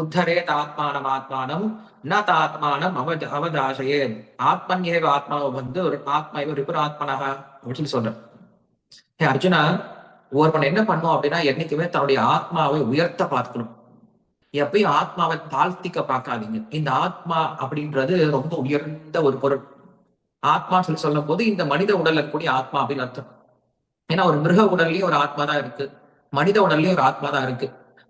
உத்தரே ஆத்மானம் ஆத்மானம் ந தாத்மானம் அவ அவதாசையே ஆத்மன்யேவ ஆத்மாவை வந்து ஒரு ஆத்மா இவர் இப்போ ஆத்மனாக அப்படின்னு சொல்லி சொல்றேன் ஏ அர்ஜுனா ஒருவன் என்ன பண்ணும் அப்படின்னா என்னைக்குமே தன்னுடைய ஆத்மாவை உயர்த்த பார்க்கணும். எப்பயும் ஆத்மாவை தாழ்த்திக்க பார்க்காதீங்க. இந்த ஆத்மா அப்படின்றது ரொம்ப உயர்ந்த ஒரு பொருள். ஆத்மான்னு சொல்லி சொல்லும் போது இந்த மனித உடல்ல இருக்கக்கூடிய ஆத்மா அப்படின்னு அர்த்தம். ஏன்னா ஒரு மிருக உடல்லையும் ஒரு ஆத்மா தான் இருக்கு. மனித உடல்லையும் ஒரு ஆத்மா தான் இருக்கு.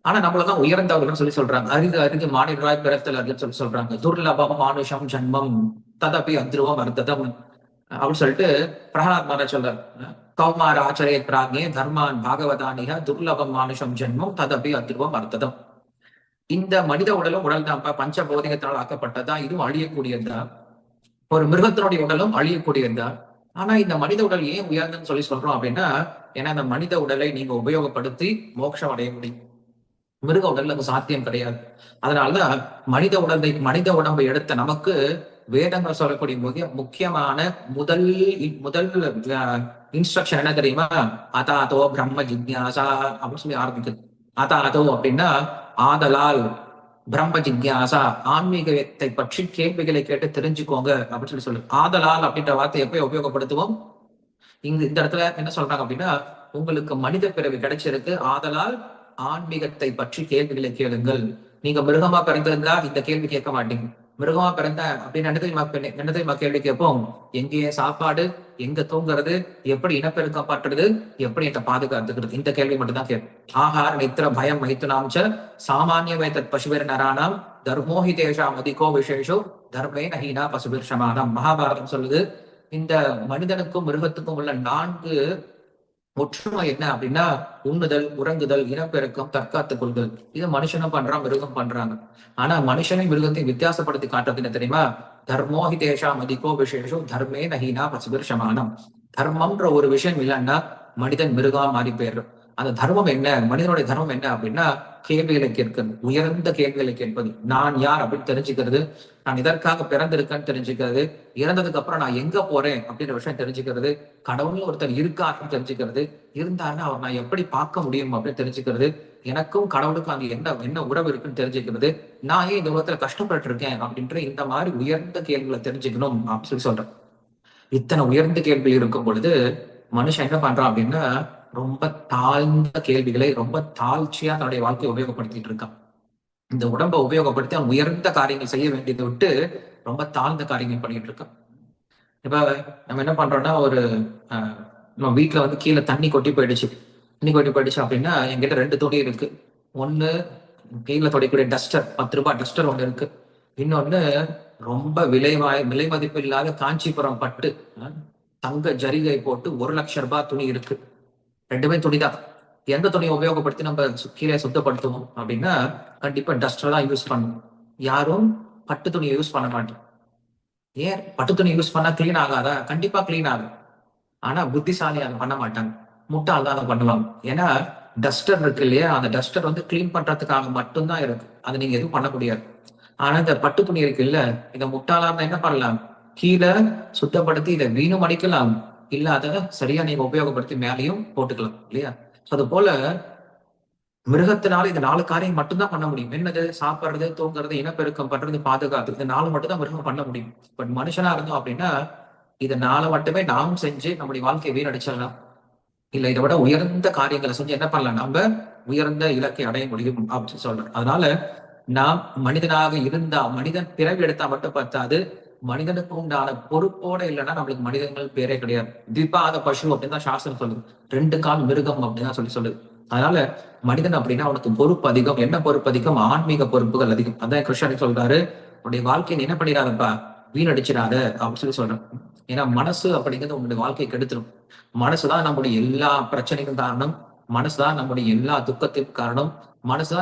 ஆனா நம்மளதான் உயர்ந்தவர்கள் சொல்லி சொல்றாங்க. அரிது அரிது மாநிலராய் பிறத்தல் அருதுன்னு சொல்லி சொல்றாங்க. துர்லபம் மானுஷம் ஜன்மம் ததபி அத்ருவம் அர்த்ததம் அப்படின்னு சொல்லிட்டு பிரகலாத் மகாராஜ் சொல்றாரு. கௌமார ஆச்சரிய பிராக்ஞே தர்மான் பாகவதானிக துர்லபம் மானுஷம் ஜென்மம் ததபி அத்ருவம் அர்த்ததம் இந்த மனித உடலும் உடல் தான் பஞ்ச போதிகத்தால் ஆக்கப்பட்டதா? இதுவும் அழியக்கூடியதா? ஒரு மிருகத்தினுடைய உடலும் அழியக்கூடியதா? ஆனா இந்த மனித உடல் ஏன் உயர்ந்தன்னு சொல்லி சொல்றோம் அப்படின்னா ஏன்னா இந்த மனித உடலை நீங்க உபயோகப்படுத்தி மோட்சம் அடைய முடியும். மிருக உடலுக்கு சாத்தியம் கிடையாது. அதனாலதான் மனித உடலை மனித உடம்பை எடுத்த நமக்கு வேதங்கள் சொல்லக்கூடிய மிக முக்கியமான முதல் முதல் இன்ஸ்ட்ரக்ஷன் என்ன தெரியுமா? அதாதோ பிரம்ம ஜிக்யாசா அப்படின்னு சொல்லி ஆரம்பிக்குது. அதாதோ அப்படின்னா ஆதலால் பிரம்ம ஜிக்யாசா ஆன்மீகத்தை பற்றி கேள்விகளை கேட்டு தெரிஞ்சுக்கோங்க அப்படின்னு சொல்லி சொல்லு ஆதலால் அப்படின்ற வார்த்தை எப்ப உபயோகப்படுத்துவோம்? இங்க இந்த இடத்துல என்ன சொல்றாங்க அப்படின்னா உங்களுக்கு மனித பிறவி கிடைச்சிருக்கு. ஆதலால் ஆன்மீகத்தை பற்றி கேள்விகளை கேளுங்கள். நீங்க மிருகமா பிறந்திருந்தா இந்த கேள்வி கேட்க மாட்டீங்க. மிருகமா பிறந்த அப்படின்னு என்ன தெரியுமா கேள்வி கேட்போம்? எங்கேயே சாப்பாடு எங்க தூங்குறது எப்படி இனப்பெருக்கம் பற்றுறது எப்படி என்ன பாதுகாத்துக்கிறது இந்த கேள்வி மட்டும் தான் கேட்போம். ஆஹார நித்திர பயம் மைத்துனாம்ச சாமானிய வைத்தத் பசுபிர் நரானாம் தர்மோஹி தேஷாம் அதிகோ விசேஷோ தர்மே நஹீனா பசுபிர் சமானம் மகாபாரதம் சொல்லுது இந்த மனிதனுக்கும் மிருகத்துக்கும் உள்ள நான்கு ஒற்றுமை என்ன அப்படின்னா உண்ணுதல் உறங்குதல் இனப்பெருக்கம் தற்காத்துக் கொள்தல். இது மனுஷனும் பண்றான் மிருகம் பண்றாங்க. ஆனா மனுஷனை மிருகத்தையும் வித்தியாசப்படுத்தி காட்டுறது என்ன தெரியுமா? தர்மோஹி தேஷாம் அதிகோ விசேஷம் தர்மே நஹீனா பசுபிர் சமானம் தர்மம்ன்ற ஒரு விஷயம் இல்லைன்னா மனிதன் மிருகா மாறி போயிடுறோம் அந்த தர்மம் என்ன? மனிதனுடைய தர்மம் என்ன அப்படின்னா கேள்விகளை கேட்கிறது உயர்ந்த கேள்விகளை கேட்பது. நான் யார் அப்படின்னு தெரிஞ்சுக்கிறது. நான் இதற்காக பிறந்திருக்கேன்னு தெரிஞ்சுக்கிறது. இறந்ததுக்கு அப்புறம் நான் எங்க போறேன் அப்படின்ற விஷயம் தெரிஞ்சுக்கிறது. கடவுள்னு ஒருத்தர் இருக்காருன்னு தெரிஞ்சுக்கிறது. இருந்தாருன்னு அவர் நான் எப்படி பார்க்க முடியும் அப்படின்னு தெரிஞ்சுக்கிறது. எனக்கும் கடவுளுக்கும் அங்க என்ன என்ன உறவு இருக்குன்னு தெரிஞ்சுக்கிறது. நான் ஏன் இந்த உலகத்துல கஷ்டப்பட்டு இருக்கேன் அப்படின்ற இந்த மாதிரி உயர்ந்த கேள்விகளை தெரிஞ்சுக்கணும் அப்படின்னு சொல்லி சொல்றேன். இத்தனை உயர்ந்த கேள்வி இருக்கும் பொழுது மனுஷன் என்ன பண்றான் அப்படின்னா ரொம்ப தாழ்ந்த கேள்விகளை ரொம்ப தாழ்ச்சியா தன்னுடைய வாழ்க்கையை உபயோகப்படுத்திட்டு இருக்கான். இந்த உடம்பை உபயோகப்படுத்தி அவன் உயர்ந்த காரியங்கள் செய்ய வேண்டியதை விட்டு ரொம்ப தாழ்ந்த காரியங்கள் பண்ணிட்டு இருக்கான். இப்ப நம்ம என்ன பண்றோம்னா ஒரு நம்ம வீட்டுல வந்து கீழே தண்ணி கொட்டி போயிடுச்சு. தண்ணி கொட்டி போயிடுச்சு அப்படின்னா என்கிட்ட ரெண்டு துணி இருக்கு. ஒண்ணு கீழே தொடைக்கூடிய டஸ்டர் பத்து ரூபாய் டஸ்டர் ஒண்ணு இருக்கு. இன்னொன்னு ரொம்ப விலைவாய் விலை மதிப்பு இல்லாத காஞ்சிபுரம் பட்டு தங்க ஜரிகை போட்டு ஒரு லட்சம் ரூபாய் துணி இருக்கு. ரெண்டுமே துணி தான் எந்த துணியை உபயோகப்படுத்தி நம்ம கீழே சுத்தப்படுத்துவோம் அப்படின்னா கண்டிப்பா டஸ்டர் தான் யூஸ் பண்ணுவோம் யாரும் பட்டு துணியை யூஸ் பண்ண மாட்டோம். ஏன்? பட்டு துணி யூஸ் பண்ணா கிளீன் ஆகாதா? கண்டிப்பா கிளீன் ஆகும். ஆனா புத்திசாலி அதை பண்ண மாட்டாங்க. முட்டாள் தான் அதை பண்ணுவாங்க. ஏன்னா டஸ்டர் இருக்கு இல்லையா? அந்த டஸ்டர் வந்து கிளீன் பண்றதுக்காக மட்டும்தான் இருக்கு. அதை நீங்க எதுவும் பண்ண முடியாது. ஆனா இந்த பட்டு துணி இருக்கு இல்ல இதை முட்டாளா என்ன பண்ணலாம்? கீழே சுத்தப்படுத்தி இதை வீணும் அடிக்கலாம். இல்ல அதை சரியா நீங்க உபயோகப்படுத்தி மேலையும் போட்டுக்கலாம் இல்லையா? அது போல மிருகத்தினால இந்த நாலு காரியம் மட்டும்தான் பண்ண முடியும். என்னது? சாப்பிடுறது தூங்குறது இனப்பெருக்கம் பண்றது பாதுகாத்து இந்த நாலு மட்டும் தான் மிருகம் பண்ண முடியும். பட் மனுஷனா இருந்தோம் அப்படின்னா இதை நாலு மட்டுமே நாம் செஞ்சு நம்முடைய வாழ்க்கையை வீணடிச்சிடலாம். இல்ல இதை விட உயர்ந்த காரியங்களை செஞ்சு என்ன பண்ணலாம்? நம்ம உயர்ந்த இலக்கை அடைய முடியும் அப்படின்னு சொல்றேன் அதனால நாம் மனிதனாக இருந்தா மனிதன் பிறவி எடுத்தா மட்டும் பார்த்தாது மனிதனுக்கு உண்டான பொறுப்போட இல்லைன்னா நம்மளுக்கு மனிதர்கள் பேரே கிடையாது. திபாத பசு அப்படின்னு தான் சாஸ்திரம் சொல்லுது. ரெண்டு கால் மிருகம் அப்படின்னு சொல்லி சொல்லுது. அதனால மனிதன் அப்படின்னா அவனுக்கு பொறுப்பு அதிகம். என்ன பொறுப்பு அதிகம்? ஆன்மீக பொறுப்புகள் அதிகம். அதான் கிருஷ்ணன் சொல்றாரு. உன்னுடைய வாழ்க்கையை என்ன பண்ணிடாதப்பா? வீணடிச்சிடாத அப்படின்னு சொல்லி சொல்றேன் ஏன்னா மனசு அப்படிங்கிறது உங்களுடைய வாழ்க்கையை கெடுத்துரும். மனசுதான் நம்முடைய எல்லா பிரச்சனைக்கும் காரணம். மனசுதான் நம்முடைய எல்லா துக்கத்திற்கும் காரணம். மனசுதான்